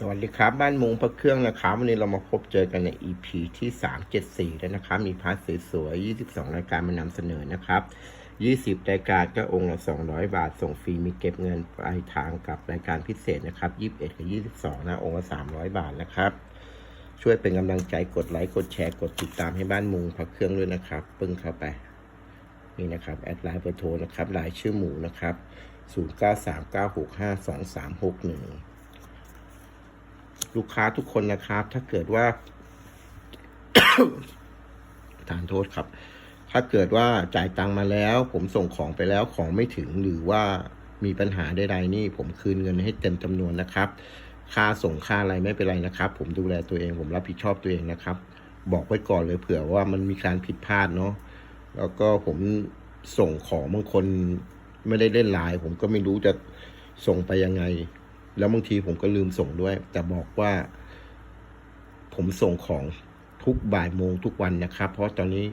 สวัสดีครับ บ้านมุงพระเครื่องนะครับวันนี้เรามาพบเจอกันใน EP ที่ 374 แล้วนะครับ มีพาร์ทสวยๆ22 รายการมานำเสนอนะครับ 20 รายการก็องค์ละ 200 บาท ส่งฟรีมีเก็บเงินปลายทางกับรายการพิเศษนะครับ 21 กับ 22 นะ องค์ละ 300 บาทนะครับ ช่วยเป็นกำลังใจกดไลค์กดแชร์กดติดตามให้บ้านมุงพระเครื่องด้วยนะครับ ปึ้งเข้าไปนี่นะครับแอดไลน์เบอร์โทรนะครับรายชื่อหมูนะครับ0939652361 ลูกค้าทุกคนนะครับ ถ้าเกิดว่าทานโทษครับ ถ้าเกิดว่าจ่ายตังมาแล้ว ผมส่งของไปแล้วของไม่ถึงหรือว่ามีปัญหาใดๆนี่ ผมคืนเงินให้เต็มจำนวนนะครับ ค่าส่งค่าอะไรไม่เป็นไรนะครับ ผมดูแลตัวเอง ผมรับผิดชอบตัวเองนะครับ บอกไว้ก่อนเลยเผื่อว่ามันมีการผิดพลาดเนาะแล้วก็ผมส่งของบางคนไม่ได้เล่นไลน์ผมก็ไม่รู้จะส่งไปยังไง แล้วบางทีผมก็ลืมส่งด้วย แต่บอกว่า ผมส่งของทุกบ่ายโมงทุกวันนะครับ เพราะตอนนี้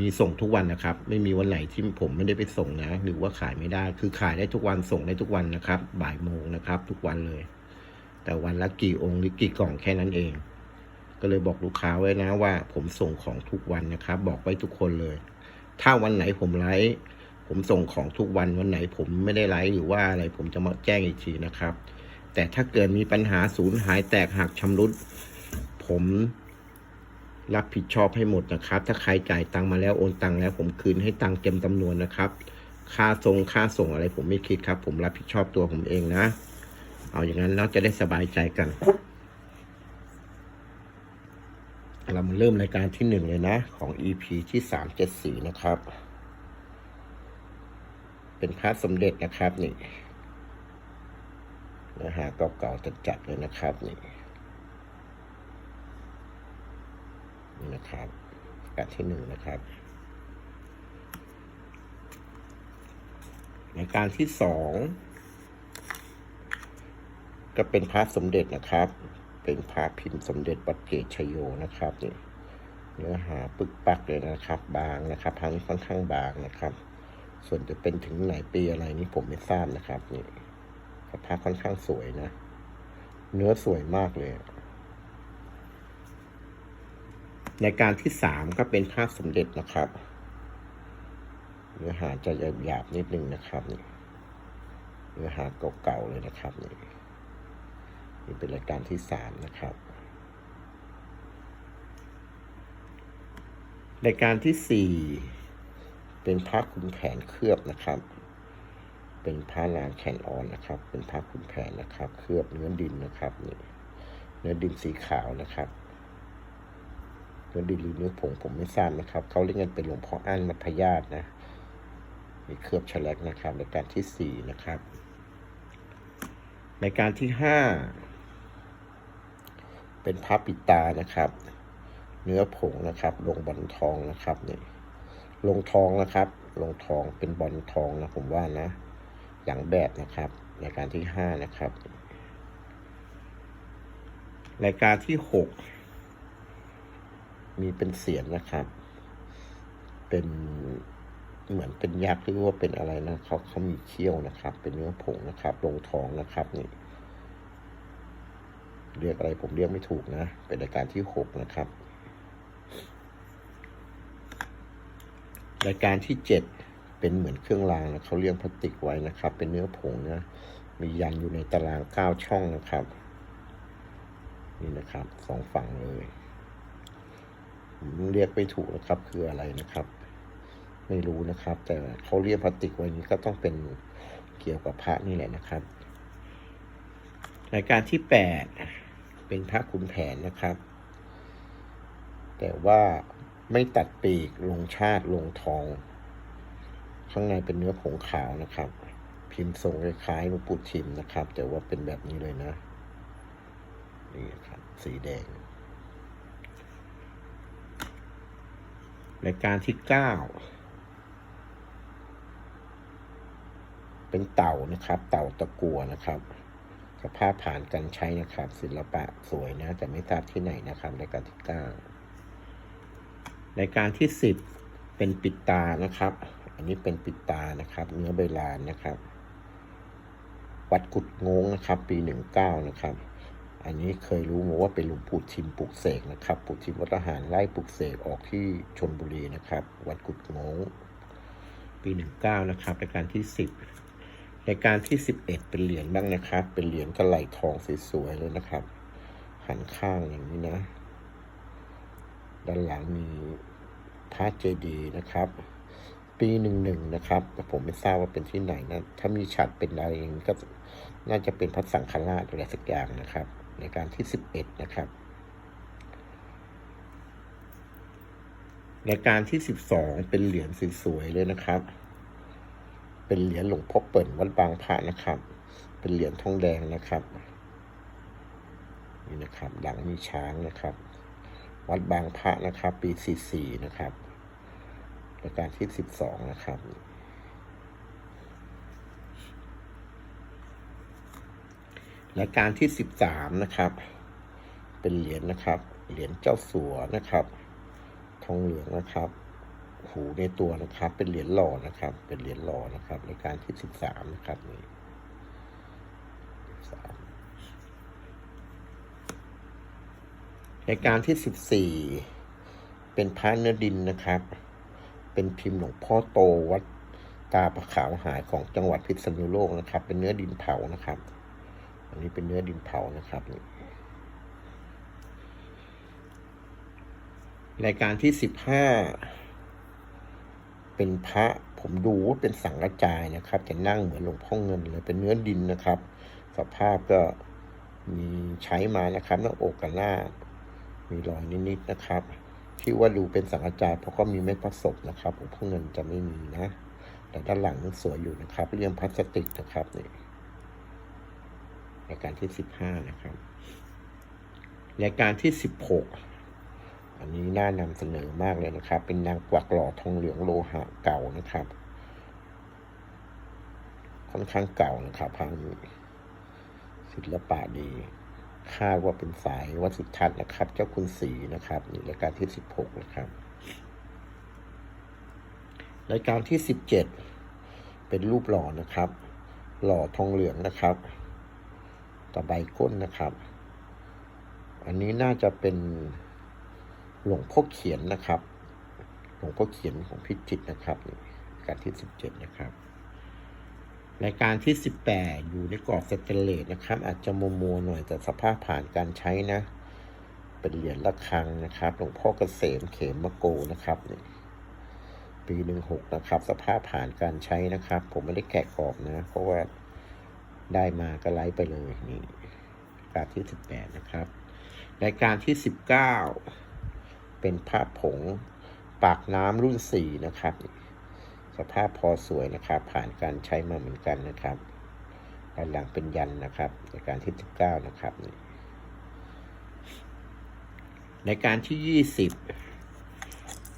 มีส่งทุกวันนะครับ ไม่มีวันไหนที่ผมไม่ได้ไปส่งนะ หรือว่าขายไม่ได้ คือขายได้ทุกวันส่งได้ทุกวันนะครับ บ่ายโมงนะครับ ทุกวันเลย แต่วันละกี่องค์หรือกี่กล่องแค่นั้นเอง ก็เลยบอกลูกค้าไว้นะว่า ผมส่งของทุกวันนะครับ บอกไว้ทุกคนเลย ถ้าวันไหนผมไลฟ์ ผมส่งของทุกวันวันไหน ผมไม่ได้ไลฟ์หรือว่าอะไร ผมจะมาแจ้งอีกทีนะครับ แต่ถ้าเกิดมีปัญหาสูญหายแตกหักชำรุด ผมรับผิดชอบให้หมดนะครับ ถ้าใครจ่ายตังมาแล้วโอนตังแล้ว ผมคืนให้ตังเต็มจำนวนนะครับ ค่าส่งค่าส่งอะไร ผมไม่คิดครับ ผมรับผิดชอบตัวผมเองนะ เอาอย่างนั้นเราจะได้สบายใจกัน เรามาเริ่มรายการที่หนึ่งเลยนะ ของ EP ที่สามเจ็ดสี่นะครับ เป็นพระสมเด็จนะครับนี่เนื้อหาเก่าๆจัดๆเลยนะครับนี่นี่นะครับการที่หนึ่งนะครับ ในการที่สองก็เป็นพระสมเด็จนะครับ เป็นพระพิมพ์สมเด็จวัดเกตชยโยนะครับนี่เนื้อหาปึกปักเลยนะครับ บางนะครับพันค่อนข้างบางนะครับ ส่วนจะเป็นถึงไหนปีอะไรนี่ผมไม่ทราบนะครับนี่สภาพค่อนข้างสวยนะ เนื้อสวยมากเลย ในการที่สามก็เป็นภาพสมเด็จนะครับ เนื้อหาจะหยาบๆนิดนึงนะครับนี่เนื้อหาเก่าๆเลยนะครับนี่นี่เป็นรายการที่สามนะครับรายการที่สี่ เป็นพระขุนแผนเคลือบนะครับ เป็นพระลานแขนอ่อนนะครับ เป็นพระขุนแผนนะครับ เคลือบเนื้อดินนะครับนี่เนื้อดินสีขาวนะครับเนื้อดินหรือเนื้อผงผมไม่ทราบนะครับเขาเรียกกันเป็นหลวงพ่ออั้นมัพยาตนะมีเคลือบฉลักนะครับรายการที่สี่นะครับรายการที่ห้าเป็นพระปิตานะครับ เนื้อผงนะครับลงบอลทองนะครับเนี่ย ลงทองนะครับ ลงทองเป็นบอลทองนะผมว่านะ หลังแบบนะครับ รายการที่ห้านะครับ รายการที่หกมีเป็นเสียนนะครับ เป็นเหมือนเป็นยักษ์หรือว่าเป็นอะไรนะเขาเขามีเขี้ยวนะครับ เป็นเนื้อผงนะครับ ลงทองนะครับนี่เรียกอะไรผมเรียกไม่ถูกนะ เป็นรายการที่หกนะครับ รายการที่เจ็ดเป็นเหมือนเครื่องรางนะเขาเรียงพลาสติกไว้นะครับ เป็นเนื้อผงนะมียันอยู่ในตารางเก้าช่องนะครับ นี่นะครับสองฝั่งเลยเรียกไม่ถูกนะครับคืออะไรนะครับ ไม่รู้นะครับ แต่เขาเรียกพลาสติกไว้นี้ก็ต้องเป็นเกี่ยวกับพระนี่แหละนะครับ รายการที่แปดเป็นพระขุนแผนนะครับ แต่ว่า ไม่ตัดปีกลงชาติลงทอง ข้างในเป็นเนื้อผงขาวนะครับ พิมพ์ทรงคล้ายๆหลวงปู่ทิมนะครับ แต่ว่าเป็นแบบนี้เลยนะ นี่ครับ สีแดงรายการที่เก้าเป็นเต่านะครับ เต่าตะกัวนะครับสภาพผ่านการใช้นะครับ ศิลปะสวยนะแต่ไม่ทราบที่ไหนนะครับรายการที่เก้า รายการที่สิบเป็นปิดตานะครับ อันนี้เป็นปิดตานะครับ เนื้อใบลานนะครับ วัดกุดงงนะครับ ปีหนึ่งเก้านะครับ อันนี้เคยรู้มาว่าเป็นหลวงปู่ทิมปลุกเสกนะครับปู่ทิมวัดทหารไล่ปลุกเสกออกที่ชนบุรีนะครับ วัดกุดงงปีหนึ่งเก้านะครับรายการที่สิบรายการที่สิบเอ็ดเป็นเหรียญบ้างนะครับ เป็นเหรียญกระไหลทองสวยๆเลยนะครับ หันข้างอย่างนี้นะ ด้านหลังมีพระเจดีย์นะครับ ปีหนึ่งหนึ่งนะครับ แต่ผมไม่ทราบว่าเป็นที่ไหนนะ ถ้ามีฉัดเป็นอะไรองก็น่าจะเป็นพระสังฆราชอะไรสักอย่างนะครับ ในการที่สิบเอ็ดนะครับ ในการที่สิบสองเป็นเหรียญสวยๆเลยนะครับ เป็นเหรียญหลวงพ่อเปิ่นวัดบางพระนะครับ เป็นเหรียญทองแดงนะครับนี่นะครับหลังมีช้างนะครับ วัดบางพระนะครับ ปีสี่สี่นะครับรายการที่สิบสองนะครับ รายการที่สิบสามนะครับ เป็นเหรียญนะครับ เหรียญเจ้าสัวนะครับ ทองเหลืองนะครับ หูในตัวนะครับ เป็นเหรียญหล่อนะครับ เป็นเหรียญหล่อนะครับรายการที่สิบสามนะครับนี่สาม รายการที่สิบสี่เป็นพระเนื้อดินนะครับ เป็นพิมพ์หลวงพ่อโตวัดตาประขาวหายของจังหวัดพิษณุโลกนะครับ เป็นเนื้อดินเผานะครับ อันนี้เป็นเนื้อดินเผานะครับนี่รายการที่สิบห้าเป็นพระผมดูว่าเป็นสังกระจายนะครับ จะนั่งเหมือนหลวงพ่อเงินเลยเป็นเนื้อดินนะครับ สภาพก็มีใช้มานะครับหน้าอกกับหน้า มีรอยนิดๆนะครับ ที่ว่าดูเป็นสังกะจายเพราะก็มีเม็ดผสมนะครับหลวงพ่อเงินจะไม่มีนะ แต่ด้านหลังสวยอยู่นะครับเรียงพลาสติกนะครับนี่รายการที่สิบห้านะครับรายการที่สิบหกอันนี้น่านำเสนอมากเลยนะครับ เป็นนางกวักหล่อทองเหลืองโลหะเก่านะครับ ค่อนข้างเก่านะครับพังศิลปะดี คาดว่าเป็นสายวัดสุทัศน์นะครับ เจ้าคุณศรีนะครับนี่รายการที่สิบหกนะครับรายการที่สิบเจ็ดเป็นรูปหล่อนะครับ หล่อทองเหลืองนะครับตะไบก้นนะครับ อันนี้น่าจะเป็นหลวงพ่อเขียนนะครับ หลวงพ่อเขียนของพิจิตรนะครับการที่สิบเจ็ดนะครับ รายการที่สิบแปดอยู่ในกรอบสเตนเลสนะครับ อาจจะมัวมัวหน่อยแต่สภาพผ่านการใช้นะ เป็นเหรียญระฆังนะครับหลวงพ่อเกษมเขมมะโกนะครับปีหนึ่งหกนะครับ สภาพผ่านการใช้นะครับ ผมไม่ได้แกะกรอบนะ เพราะว่าได้มาก็ไลฟ์ไปเลยนี่รายการที่สิบแปดนะครับ รายการที่สิบเก้าเป็นพระผงปากน้ำรุ่นสี่นะครับ สภาพพอสวยนะครับ ผ่านการใช้มาเหมือนกันนะครับด้านหลังเป็นยันนะครับรายการที่สิบเก้านะครับ ในการที่ยี่สิบ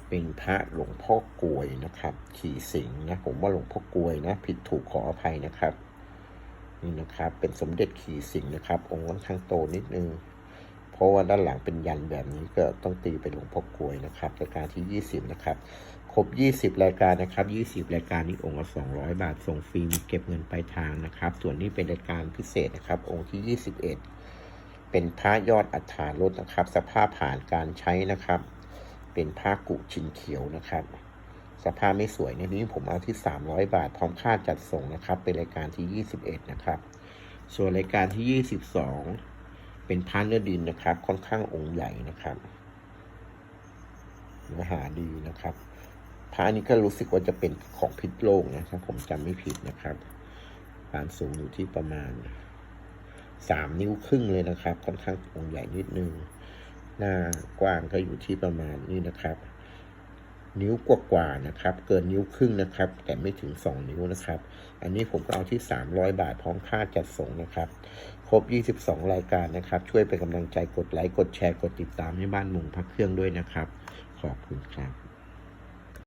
เป็นพระหลวงพ่อกลวยนะครับ ขี่สิงนะผมว่าหลวงพ่อกลวยนะ ผิดถูกขออภัยนะครับ นี่นะครับ เป็นสมเด็จขี่สิงนะครับ องค์ค่อนข้างโตนิดนึงเพราะว่าด้านหลังเป็นยันแบบนี้ก็ต้องตีเป็นหลวงพ่อกลวยนะครับรายการที่20นะครับ รบ 20 รายการนะครับ 20 รายการนี้องค์ละ200 บาท ส่งฟรีมีเก็บเงินปลายทางนะครับ ส่วนนี้เป็นรายการพิเศษนะครับ องค์ที่ 21 เป็นพระยอดอัฐารถนะครับ สภาพผ่านการใช้นะครับ เป็นผ้ากุชินเขียวนะครับ สภาพไม่สวยในนี้ผมเอาที่ 300 บาท พร้อมค่าจัดส่งนะครับ เป็นรายการที่ 21 นะครับ ส่วนรายการที่ 22 เป็นพานเนื้อดินนะครับ ค่อนข้างองค์ใหญ่นะครับเนื้อหาดีนะครับ ระนี้ก็รู้สึกว่าจะเป็นของพิษโลกนะถ้าผมจำไม่ผิดนะครับ ความสูงอยู่ที่ประมาณ3นิ้วครึ่งเลยนะครับ ค่อนข้างองค์ใหญ่นิดนึง หน้ากว้างก็อยู่ที่ประมาณนี้นะครับ นิ้วกว่าๆนะครับ เกินนิ้วครึ่งนะครับ แต่ไม่ถึง2นิ้วนะครับ อันนี้ผมก็เอาที่300บาทพร้อมค่าจัดส่งนะครับ ครบ22รายการนะครับ ช่วยเป็นกำลังใจกดไลค์กดแชร์กดติดตามให้บ้านมุงพักเครื่องด้วยนะครับ ขอบคุณครับ